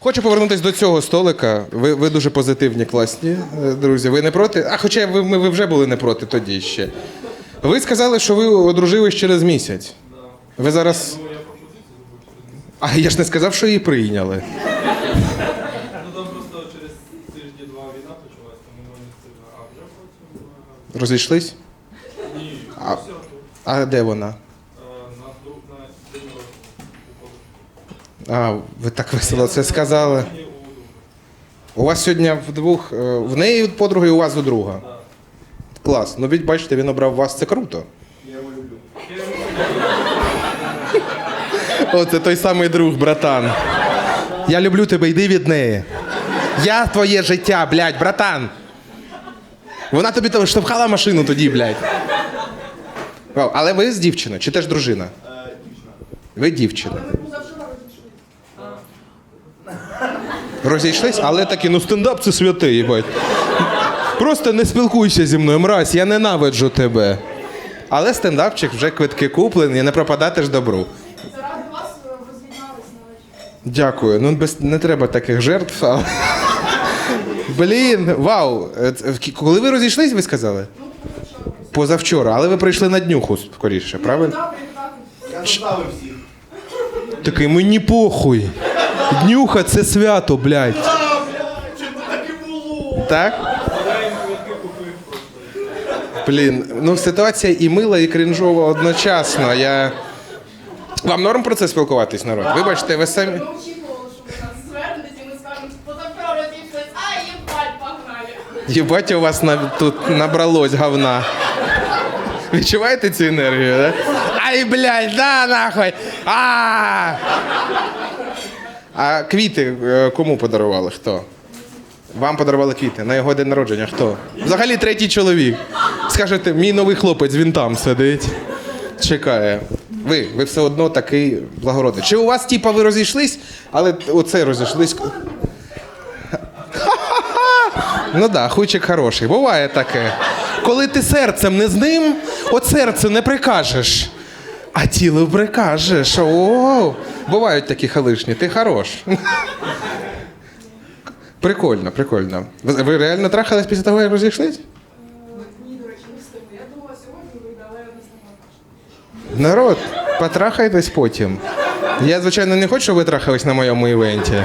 Хочу повернутися до цього столика. Ви, ви дуже позитивні, класні, е, друзі. Ви не проти? А хоча ви, ми, ви вже були не проти тоді ще. Ви сказали, що ви одружились через місяць. Ви зараз. А я ж не сказав, що її прийняли. Ну там просто через тижні два війна почалась, тому ми не встигли. Розійшлись? ні, А- А де вона? Е, На друг на день народження. А, ви так весело це сказали. У вас сьогодні вдвох. е, В неї подруги, і у вас у друга. Клас. Ну, бачите, він обрав вас, це круто. Я його люблю. О, це той самий друг, братан. Я люблю тебе, йди від неї. Я твоє життя, блядь, братан. Вона тобі штовхала машину тоді, блядь. Але ви з дівчиною, чи теж дружина? Ви дівчина. Розійшлись, але такі, ну стендап це святе, їбать. Просто не спілкуйся зі мною, мразь, я ненавиджу тебе. Але стендапчик вже квитки куплені, не пропадати ж добру. Заради вас на вечір. Дякую. Ну без не треба таких жертв. але- Блін, вау. Е, Коли ви розійшлись, ви сказали? Ну, позавчора. Позавчора, але ви прийшли на днюху скоріше, правильно? Так, так. Я заставив всіх. Такий мені похуй. Днюха це свято, блядь. Так. Блін, ну ситуація і мила, і крінжова одночасно. Я. Вам норм про це спілкуватись, народ? Вибачте, ви самі. Єбать, у вас на, тут набралось говна. Відчуваєте цю енергію, да? Ай, блядь, да нахуй! А! А квіти е, кому подарували? Хто? Вам подарували квіти на його день народження. Хто? Взагалі третій чоловік. Скажете, мій новий хлопець, він там сидить. Чекає. Ви, ви все одно такий благородний. Чи у вас, типа, ви розійшлись, але оце розійшлись. Ну да, хуйчик хороший. Буває таке. Коли ти серцем не з ним, от серце не прикажеш. А тіло прикажеш. О, бувають такі халишні, ти хорош. Прикольно, прикольно. Ви, ви реально трахались після того, як розійшлись? Ні, до. Я думала, сьогодні вийде, але не встигла. Народ, потрахайтесь потім. Я, звичайно, не хочу, щоб ви трахались на моєму івенті.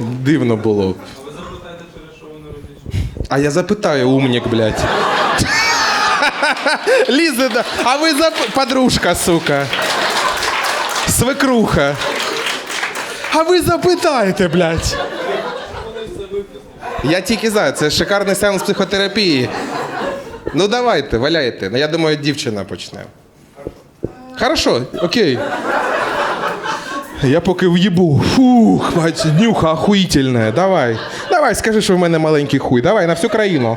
Дивно було. А ви запитаєте, через що вони розійшли? А я запитаю, умник, блядь. Лізе, да- а ви зап... подружка, сука. Свекруха. А ви запитаєте, блядь. Я тільки за, це шикарний сеанс психотерапії. Ну давайте, валяйте. Ну, Я думаю, дівчина почне. Хорошо, окей. Я поки в'їбу. Фух, мать, нюха охуїтельна. Давай. Давай, скажи, що в мене маленький хуй. Давай на всю країну.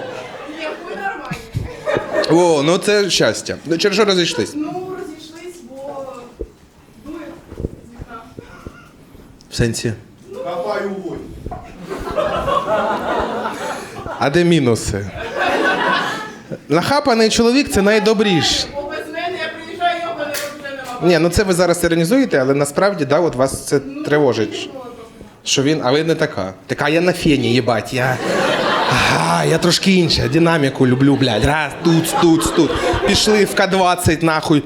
О, ну це щастя. Ну, Через що розійшлись? Ну, розійшлись, бо дує з вікна. В сенсі. Копаю вогонь. А де мінуси? Нахапаний чоловік це найдобріш. Бо без мене я приїжджаю, його не вже нема. Ні, ну це ви зараз іронізуєте, але насправді да, от вас це тривожить. Що він, а ви не така. Така я на фені, їбать. Я. Ага, я трошки інша, динаміку люблю, блядь. Раз, тут, тут, тут. Пішли в К-20, нахуй.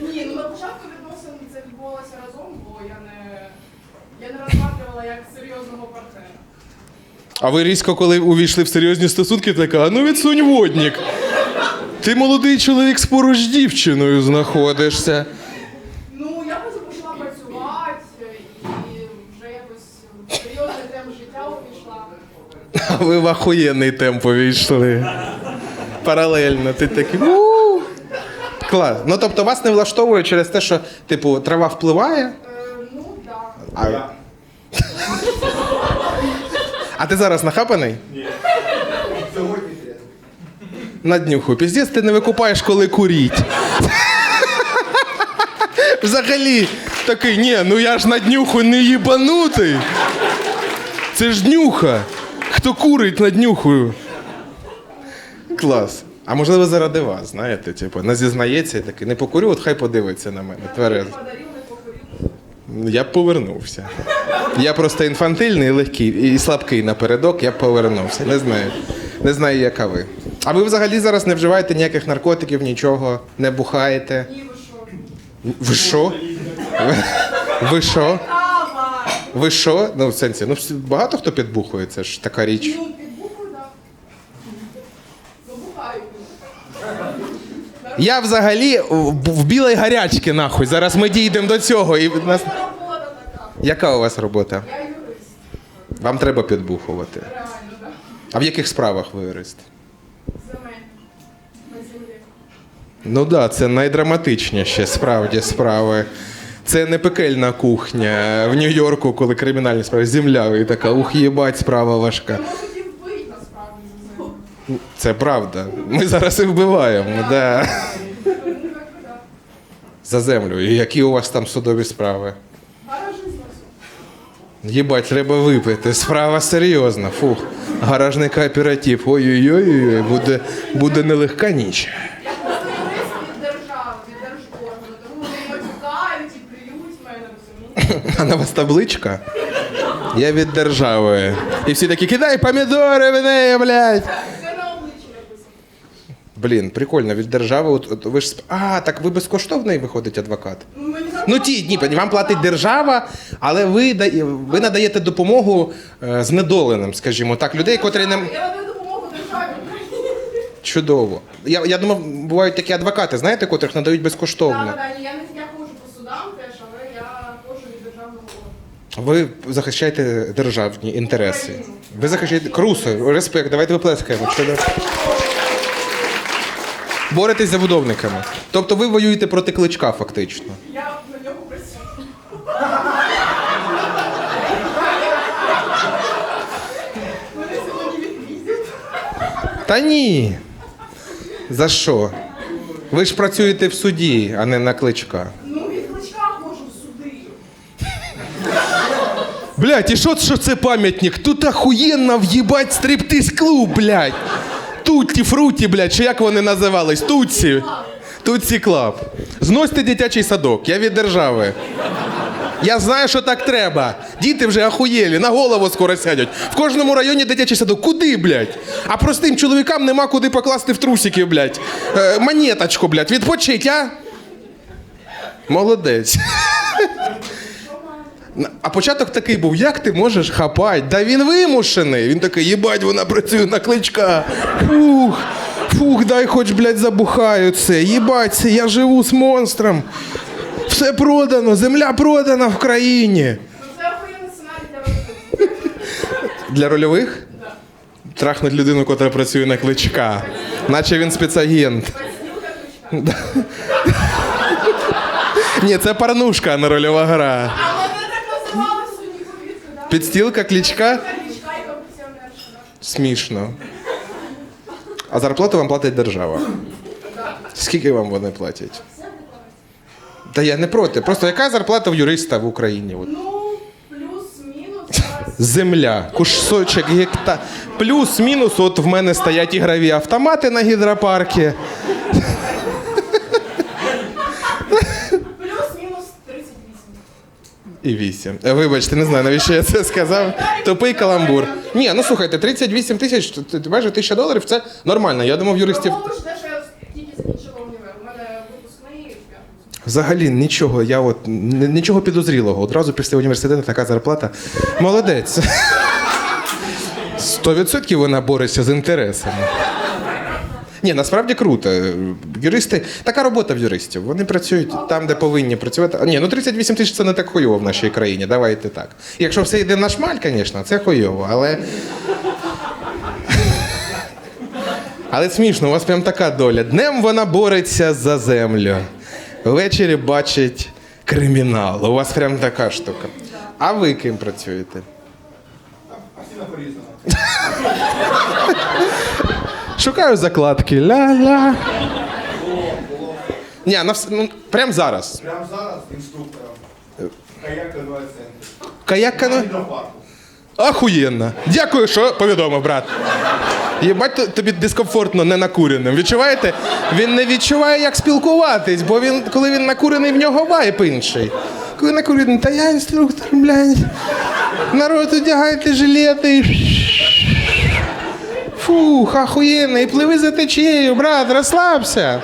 Ні, ну на початку відносин це відбувалося разом, бо я не, я не розглядувала як серйозного партнера. А ви різко, коли увійшли в серйозні стосунки, така, «А ну відсунь водник. Ти молодий чоловік з поруч з дівчиною знаходишся. Ну, я просто почала працювати і вже якось в серйозний темп життя увійшла. А ви в охуєнний темп увійшли. Паралельно, ти такий. Клас. Ну тобто вас не влаштовує через те, що, типу, трава впливає. Ну, так. А, а ти зараз нахапаний? Сьогодні треба. На днюху. Піздець, ти не викупаєш, коли куріть. Взагалі, такий, ні, ну я ж на днюху не їбанутий. Це ж днюха. Хто курить над днюхою? Клас. А можливо, заради вас, знаєте, типу, не зізнається і такий, не покурю, от хай подивиться на мене. Тверезо. Подарів, не покорів. Я б повернувся. Я просто інфантильний, легкий і слабкий напередок, я б повернувся. Не знаю. Не знаю, яка ви. А ви взагалі зараз не вживаєте ніяких наркотиків, нічого, не бухаєте. Ні, ви що? Ви що? Ви- Ви що? Ви що? Ну, в сенсі, ну всі- багато хто підбухує, це ж така річ. Ну, під так. Я взагалі в, в білій гарячці, нахуй. Зараз ми дійдемо до цього. І в нас... Це робота така. Яка у вас робота? Я юрист. Вам треба підбухувати. Реально, так. А в яких справах ви юрист? Земель. На землі. Ну так, да, це найдраматичніші справді справи. Це не пекельна кухня в Нью-Йорку, коли кримінальні справи. Земля і така, ух, їбать, справа важка. Це правда. Ми зараз і вбиваємо, да. За землю. І які у вас там судові справи? Їбать, треба випити. Справа серйозна. Фух. Гаражний кооператив. Ой-ой-ой, буде, буде нелегка ніч. Я просто юрист від держави, від держоргану, тому вони матюкають і плюють в мене все. Ну, А на вас табличка? Я від держави. І всі такі, кидай помідори в неї, блядь. Блін, прикольно, від держави. От, от ви ж сп- А, так ви безкоштовний виходить адвокат. Ну, Ну ті, ні, вам платить держава, але ви, дає- ви надаєте допомогу е, знедоленим, скажімо так, людей, котрі не. Я надаю допомогу державі Україні. Чудово. Я, я думав, бувають такі адвокати, знаєте, котрих надають безкоштовно. Так, так, я не я ходжу по судам теж, але я ходжу від державного органу. Ви захищаєте державні інтереси. Ви захищаєте Крусо, респект, давайте виплескаємо. Боретесь за будовниками. Тобто ви воюєте проти кличка, фактично. Я на нього працюю. Мене сьогодні відвізять. Та ні. За що? Ви ж працюєте в суді, а не на кличка Блять, і що, що це пам'ятник? Тут охуєнно в'їбать стриптиз клуб, блять. Тутті фруті, блять, чи як вони називались? Тутсі. Тутсі клаб. Зносьте дитячий садок, я від держави. Я знаю, що так треба. Діти вже ахуєлі, на голову скоро сядуть. В кожному районі дитячий садок. Куди, блядь? А простим чоловікам нема куди покласти в трусики, блядь. Е, монеточку, блядь, відпочить, а? Молодець. А початок такий був: як ти можеш хапати? Да він вимушений. Він такий, їбать, вона працює на кличка. Фух, фух, дай хоч, блядь, забухаю це. Їбать, я живу з монстром. Все продано, земля продана в країні. Це охуєнний для виходу. Для рольових? Трахнуть людину, котра працює на кличка. Наче він спецагент. Ні, це парнушка, а не рольова гра. А мене так називали в суді повітки, да? Підстілка да? Смішно. А зарплату вам платить держава. Скільки вам вони платять? Та я не проти. Просто яка зарплата в юриста в Україні? От. Ну, плюс-мінус. Земля, кусочок гекта. Плюс-мінус, от в мене стоять ігрові автомати на гідропаркі. Плюс-мінус 38. І 8. Е, Вибачте, не знаю, навіщо я це сказав. Тупий каламбур. Ні, ну слухайте, 38 тисяч, майже тисяча доларів це нормально. Я думав, юристів. Взагалі нічого, я от нічого підозрілого. Одразу після університету така зарплата. Молодець. Сто відсотків вона бореться з інтересами. Ні, насправді круто. Юристи, така робота в юристів. Вони працюють там, де повинні працювати. Ні, ну 38 тисяч це не так хуйово в нашій країні. Давайте так. Якщо все йде на шмаль, звісно, це хуйово, але. Але смішно, у вас прям така доля. Днем вона бореться за землю. Ввечері бачить кримінал. У вас прям така штука. А ви ким працюєте? А всі на порізано. Шукаю закладки. Ля-ля. Ні, на вс... ну, прям зараз. Прямо зараз інструктором. Каяк на 20 центів. Каяка ну. До парку. Ахуєнно. Дякую, що повідомив, брат. Єбать, то- тобі дискомфортно не накуреним. Відчуваєте? Він не відчуває, як спілкуватись, бо він, коли він накурений, в нього вайп інший. Коли накурений, та я інструктор, блядь. Народ, одягайте жилети. Фух, охуєнно, і пливи за течією, брат, розслабся.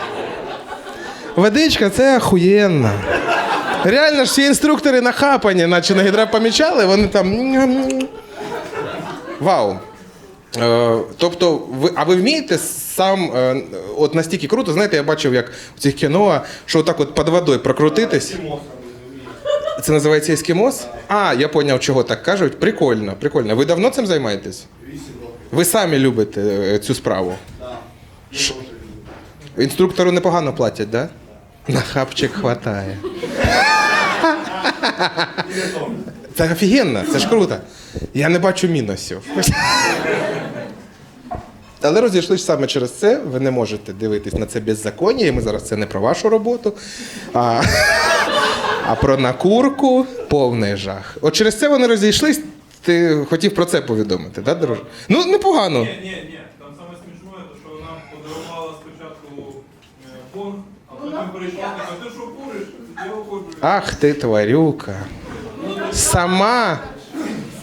Водичка це охуєнно. Реально ж всі інструктори нахапані, наче на гідропомічали, вони там. Вау. Е, тобто, ви, а ви вмієте сам е, от настільки круто, знаєте, я бачив, як в цих кіно, що отак от під водою прокрутитись. Це називається ескімос? А, я зрозумів, чого так кажуть. Прикольно, прикольно. Ви давно цим займаєтесь? Ви самі любите е, цю справу? Ш- Інструктору непогано платять, так? Да? На хапчик хватає. Це офігенно, це ж круто. Я не бачу мінусів. Але розійшлися саме через це. Ви не можете дивитись на це беззаконня, і ми зараз це не про вашу роботу, а, а про накурку повний жах. От через це вони розійшлись. Ти хотів про це повідомити, так, друже? Ну, непогано. Ні, ні, ні. Там саме смішне, то що вона подарувала спочатку е, бонг, а потім прийшла така, ти що куриш? Я курю. Ах ти тварюка. Сама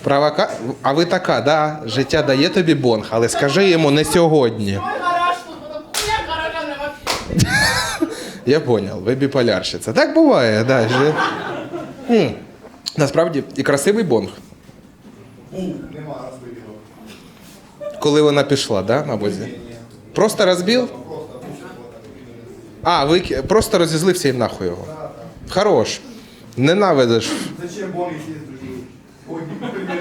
провока... А ви така, да? Життя дає тобі бонг, але скажи йому не сьогодні. Мой гараж тут, потім хуя гаража нема. Я понял, ви біполярщиця. Так буває, да. М. Насправді і красивий бонг. Нема розбивів. Коли вона пішла, да, мабуть? Просто розбив? А, ви просто розізлився і нахуй його. Хорош. Ненавидиш. Зачем есть другие? Ой, например.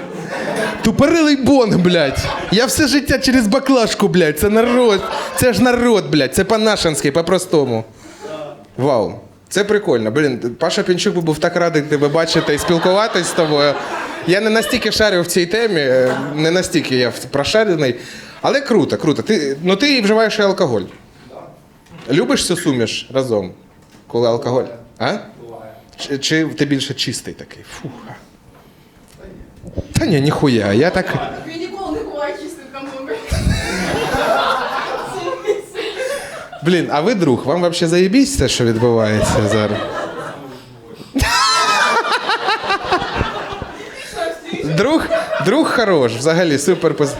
Тупорилий бонг, блядь. Я все життя через баклажку, блядь. Це народ. Це ж народ, блядь. Це по-нашенськи, по-простому. Вау. Це прикольно. Блін, Паша Пінчук був так радий тебе бачити і спілкуватись з тобою. Я не настільки шарю в цій темі, е, не настільки я прошарений. Але круто, круто. Ти, ну ти вживаєш і алкоголь. Любиш цю суміш разом, коли алкоголь? А? Чи, чи ти більше чистий такий? Фуха. Та ні, ніхуя. Я так. Він ніколи не буває чистим комбом. Блін, а ви друг, вам взагалі заєбісь все, що відбувається зараз? Друг, друг хорош, взагалі супер поз...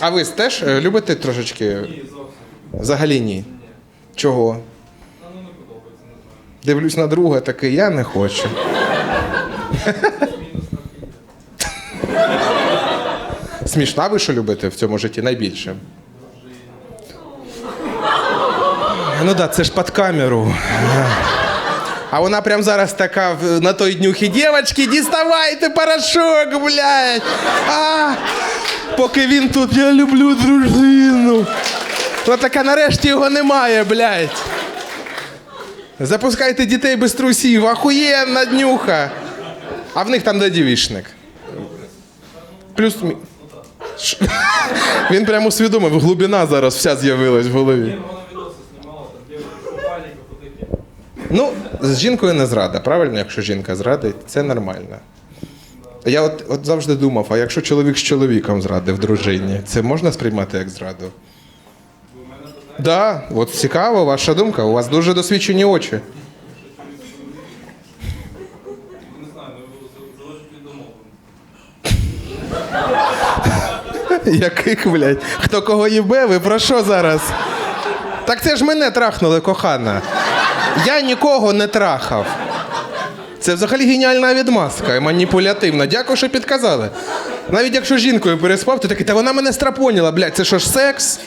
А ви теж е, любите трошечки? Ні, зовсім. Взагалі ні. Чого? Ну не подобається, не знаю. Дивлюсь на друга, такий, я не хочу. Мінус так Смішно, а ви що любите в цьому житті найбільше? Ну так, да, це ж під камеру. А вона прям зараз така на той днюхі. Дівчатки, діставайте порошок, блядь. А, поки він тут, я люблю дружину. Вона така, нарешті його немає, блядь. Запускайте дітей без трусів, ахуєнна днюха. А в них там де дівішник. Плюс. Він прямо усвідомив, глибина зараз вся з'явилась в голові. Ну, з жінкою не зрада, правильно, якщо жінка зрадить, це нормально. Я от, от завжди думав, а якщо чоловік з чоловіком зрадив дружині, це можна сприймати як зраду? Питаєте? Да, от цікаво, ваша думка. У вас дуже досвідчені очі. Яких, блядь? Хто кого їбе, ви про що зараз? Так це ж мене трахнули, кохана. Я нікого не трахав. Це взагалі геніальна відмазка маніпулятивна. Дякую, що підказали. Навіть якщо жінкою переспав, то такий, та вона мене страпоніла, блядь, це що ж секс?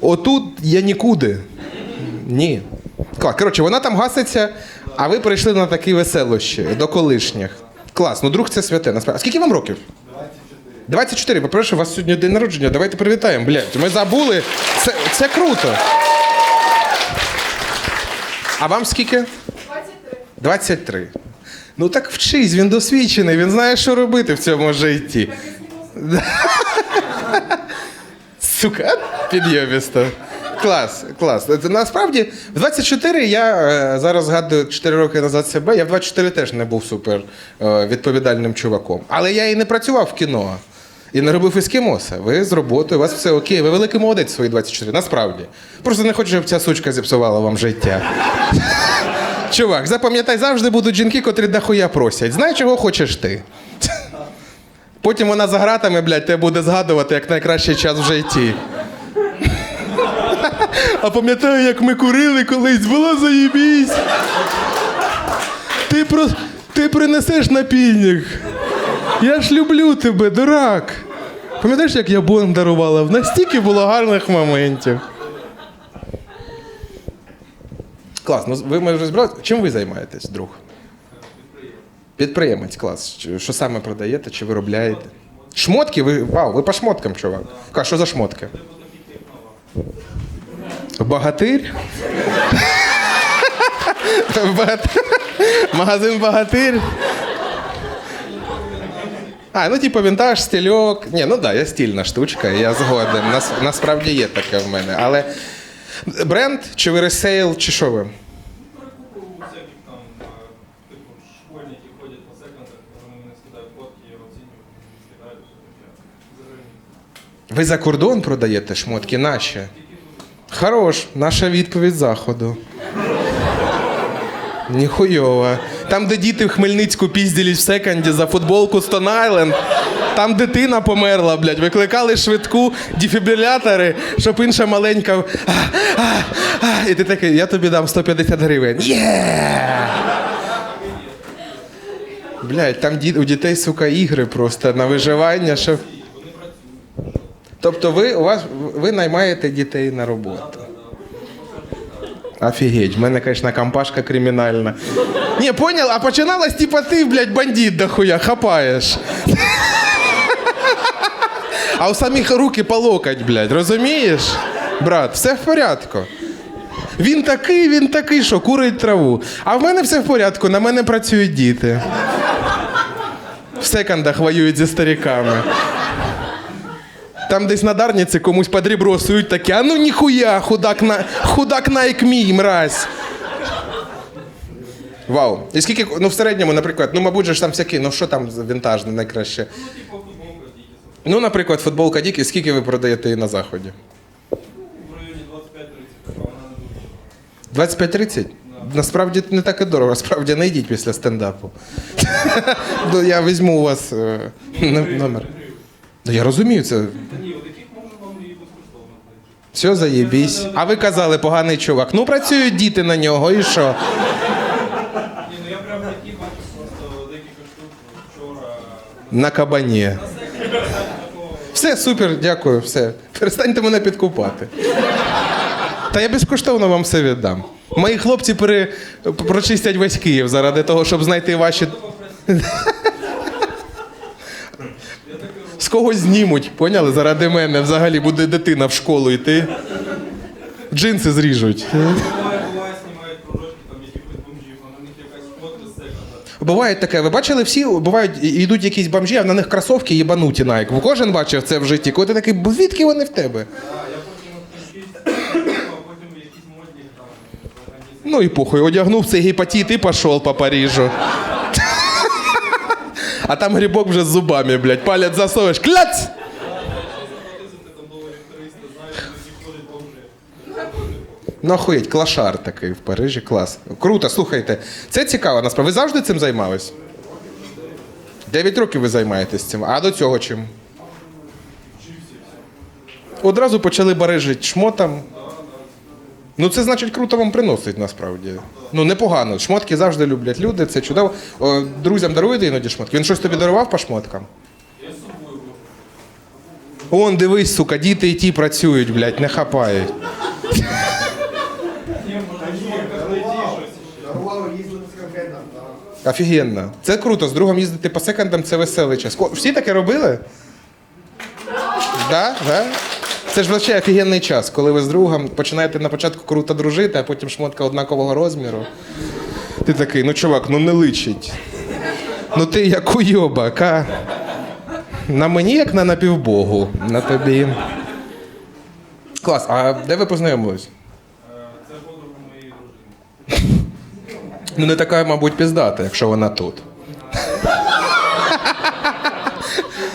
Отут я нікуди. Ні. Клас. Коротше, вона там гаситься, а ви прийшли на такі веселощі до колишніх. Клас, ну друг це святе. Насправді. А скільки вам років? 24. Попрошу, у вас сьогодні день народження. Давайте привітаємо, блядь. Ми забули. Це, це круто. А вам скільки? 23. 23. Ну так вчись, він досвідчений, він знає, що робити в цьому житті. Сука, підйобісто. Клас, клас. Насправді, в 24 я е, зараз згадую 4 роки назад себе. Я в 24 теж не був супер е, відповідальним чуваком. Але я і не працював в кіно. І не робив ескімоса. Ви з роботою, у вас все окей. Ви великий молодець свої 24. Насправді. Просто не хочу, щоб ця сучка зіпсувала вам життя. Чувак, запам'ятай, завжди будуть жінки, котрі дохуя просять. Знай, чого хочеш ти. Потім вона за гратами, блядь, тебе буде згадувати як найкращий час в житті. А пам'ятаю, як ми курили колись, було заєбісь. Ти про... ти принесеш напільник. Я ж люблю тебе, дурак. Пам'ятаєш, як я бонг дарувала? В Настільки було гарних моментів. Клас, ну ви ми вже. Чим ви займаєтесь, друг? Підприємець, клас. Що саме продаєте чи виробляєте? Шмотки? Ви, вау, ви по шмоткам, чувак. Ка, що за шмотки? Багатир? Магазин Багатир? А, ну типу вінтаж, стильок. Ні, ну да, я стільна штучка, я згоден. Нас, насправді є таке в мене. Але бренд, чи ви ресейл, чи що ви? Школьники ходять по секондах, вони мені скидають фотки, я оцінюю, скидають. Взагалі. Ви за кордон продаєте шмотки наші? Хорош, наша відповідь заходу. Ніхуйова. Там, де діти в Хмельницьку пізділись в секонді за футболку Stone Island, там дитина померла, блядь. Викликали швидку, дефібрилятори, щоб інша маленька. А, а, а, і ти такий, я тобі дам 150 гривень. Є! Блядь, там ді- у дітей, сука, ігри просто на виживання, щоб. Тобто ви, у вас, ви наймаєте дітей на роботу. Офігеть, в мене, звісно, компашка кримінальна. Ні, понял, а починалось, типа ти, блядь, бандит дохуя, хапаєш. А у самих руки по локоть, блядь, розумієш? Брат, все в порядку. Він такий, він такий, що курить траву. А в мене все в порядку, на мене працюють діти. В секондах воюють зі стариками. Там десь на Дарниці комусь під ребро сують такі, а ну ніхуя, худак на худак найк мій, мразь. Вау. І скільки, ну в середньому, наприклад, ну, мабуть, же ж там всякі, ну що там вінтажне найкраще? Ну, футболка. Ну, наприклад, футболка Діки, скільки ви продаєте її на заході? В районі 25-30, а вона не дуже. 25-30? Насправді не так і дорого, справді не йдіть після стендапу. Ну, Я візьму у вас е, номер. Да я розумію це. Все заєбісь. А ви казали, поганий чувак. Ну працюють діти на нього, і що? Ні, ну я прям такі бачу просто декілька штук вчора. На кабані. Все, супер, дякую, все. Перестаньте мене підкупати. Та я безкоштовно вам все віддам. Мої хлопці пере... прочистять весь Київ заради того, щоб знайти ваші. З когось знімуть, поняли? Заради мене взагалі буде дитина в школу йти. Джинси зріжуть. Буває, таке, ви бачили всі, бувають, йдуть якісь бомжі, а на них кросовки єбануті Nike. Кожен бачив це в житті. Коли ти такий, звідки вони в тебе? Ну і похуй, одягнув цей гепатит і пішов по Парижу. А там грибок вже з зубами, блядь, палець засовуєш, кляць! Заплатити там доларів 300, знаєш, які ходять бомжи. Ну охуєть, клашар такий в Парижі, клас. Круто, слухайте. Це цікаво, насправді. Ви завжди цим займались? Дев'ять років ви займаєтесь цим. А до цього чим? Одразу почали барижити шмотом. Ну, це значить круто вам приносить насправді. Ну, непогано. Шмотки завжди люблять люди, це чудово. О, друзям даруєте іноді шмотки? Він щось тобі дарував по шмоткам? Он, дивись, сука, діти і ті працюють, блядь, не хапають. Офігенно. Це круто. З другом їздити по секондам це веселий час. Всі таке робили? Да? Да? Це ж взагалі офігенний час, коли ви з другом починаєте на початку круто дружити, а потім шмотка однакового розміру. Ти такий, ну чувак, ну не личить. Ну ти як уйобак, а? На мені як на напівбогу, на тобі. Клас, а де ви познайомились? Е, Це подруга моєї дружини. Ну, не така, мабуть, піздата, якщо вона тут.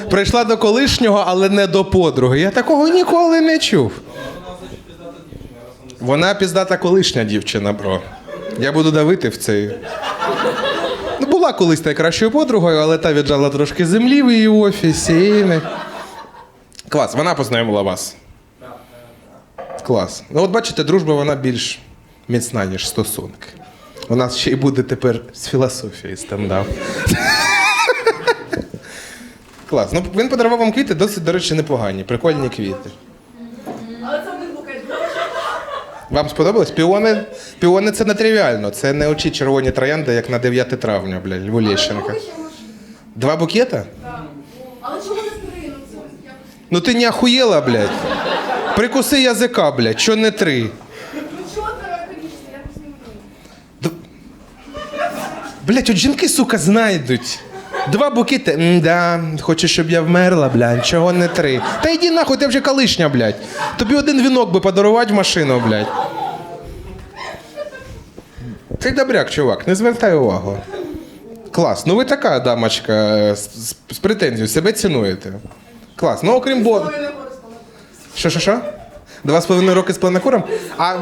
Прийшла до колишнього, але не до подруги. Я такого ніколи не чув. Вона, піздата колишня дівчина, бро. Я буду давити в цей. Ну, була колись найкращою подругою, але та віджала трошки землі в її офісі. І не... Клас, вона познайомила вас. Клас. Ну, от бачите, дружба вона більш міцна, ніж стосунки. У нас ще й буде тепер з філософії стендап. Клас. Ну, він подарував вам квіти, досить, до речі, непогані, прикольні квіти. Але це один букет. Вам сподобалось? Піони, піони це не тривіально. Це не очі червоні троянди, як на 9 травня, блядь, Льву Лещенка. Два букета? Але чому не три? Ну. Ну ти не охуєла, блядь. Прикуси язика, блядь, що не три. Ну не. Блядь, от жінки, сука, знайдуть. Два букети. М-да, хочеш, щоб я вмерла, блядь, чого не три. Та йди нахуй, ти вже колишня, блядь. Тобі один вінок би подарувати в машину, блядь. Ти добряк, чувак, не звертай увагу. Клас. Ну ви така дамочка е, з, з, претензією, себе цінуєте. Клас. Ну, окрім бо. Що, що, що? Два з половиною роки з планокуром? А,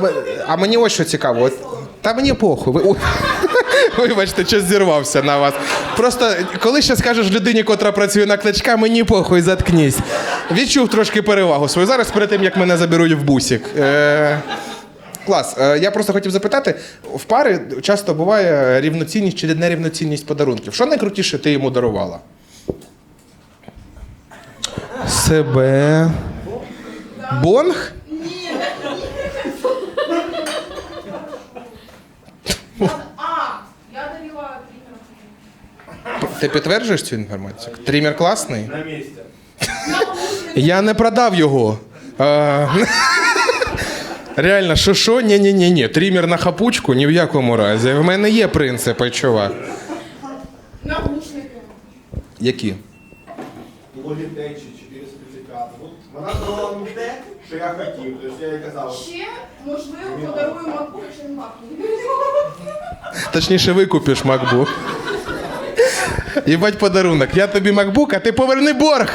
а мені ось що цікаво. Та мені похуй. Вибачте, щось зірвався на вас. Просто коли ще скажеш людині, котра працює на кличка, мені похуй, заткнись. Відчув трошки перевагу свою. Зараз перед тим, як мене заберуть в бусік. Е, клас. Е, я просто хотів запитати: в пари часто буває рівноцінність чи нерівноцінність подарунків. Що найкрутіше ти йому дарувала? Себе. Бонг? А, я дарила тренера. Ти підтверджуєш цю інформацію? Трімер класний? На месте. Я не продав його. А, Реально, що що? Ні, ні, ні, ні. Трімер на хапучку ні в якому разі. В мене є принципи, чувак. Наушники. Які? Logitech 435. Ну, Вона дала мені те, що я хотів. Тобто я їй казав, Ще, можливо, подарую макбук, якщо він макбук. Точніше, викупиш MacBook. Їбать подарунок. Я тобі MacBook, а ти поверни борг.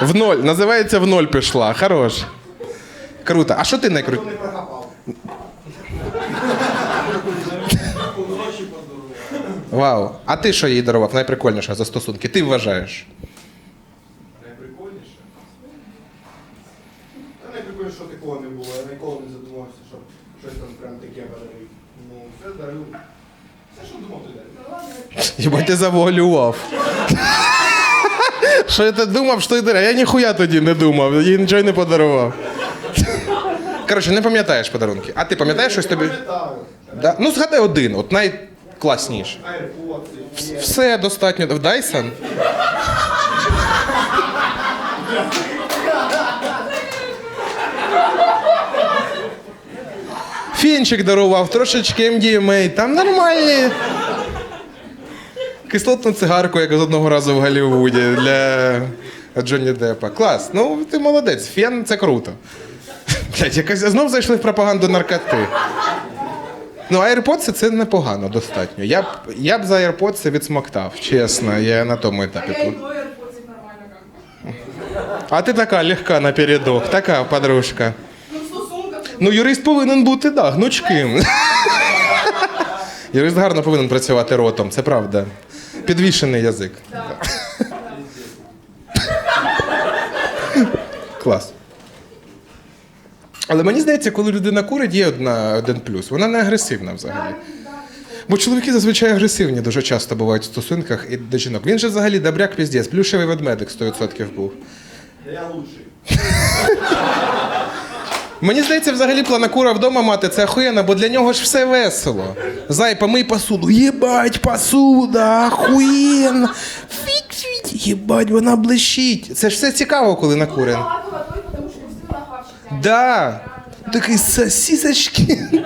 В ноль. Називається в ноль пішла. Хорош. Круто. А що ти не. Вау. А ти що їй дарував? Найприкольніше за стосунки. Ти вважаєш. Найприкольніше. Та не прикольно, що такого не було. Я ніколи не задумався, щоб щось там прям таке подарив. Ну, все дарив. Все, що думав, ти дарив. Єбать, ти завуалював. Що я ти думав, що йде? Я ніхуя тоді не думав, їй нічого не подарував. Коротше, не пам'ятаєш подарунки. А ти пам'ятаєш щось тобі? Да? Ну, згадай один, от найкласніше. AirPods. Все достатньо. В Dyson? Фінчик дарував, трошечки MDMA, там нормальні. Кислотну цигарку, як з одного разу в Голлівуді для Джонні Деппа. Клас. Ну, ти молодець. Фен це круто. Блять, якось знов зайшли в пропаганду наркоти. Ну, AirPods це непогано достатньо. Я б, я б за AirPods відсмоктав, чесно, я на тому А етапі я до нормально. А ти така легка напередок, така подружка. Ну. Ну, юрист повинен бути, да, гнучким. Юрист гарно повинен працювати ротом, це правда. Підвішений язик. Клас. Але мені здається, коли людина курить, є одна, один плюс. Вона не агресивна взагалі. Бо чоловіки зазвичай агресивні дуже часто бувають в стосунках і до жінок. Він же взагалі добряк піздець, плюшевий ведмедик 100% був. Я лучший. Мені здається, взагалі планакура вдома мати це охуєнно, бо для нього ж все весело. Зай, помий посуду. Єбать, посуда, охуєнно. Фіть-фіть, єбать, вона блищить. Це ж все цікаво, коли накурен. Хавчик. Да. Такий сосісочки.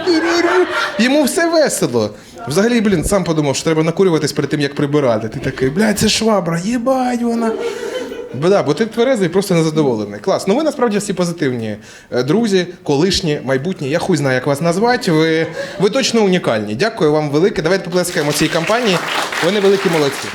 Йому все весело. Взагалі, блін, сам подумав, що треба накурюватись перед тим, як прибирати. Ти такий, блядь, це швабра, єбать вона. Бо, да, бо ти тверезий, просто незадоволений. Клас. Ну ви насправді всі позитивні е, друзі, колишні, майбутні. Я хуй знаю, як вас назвати. Ви, ви точно унікальні. Дякую вам велике. Давайте поплескаємо цій компанії. Вони великі молодці.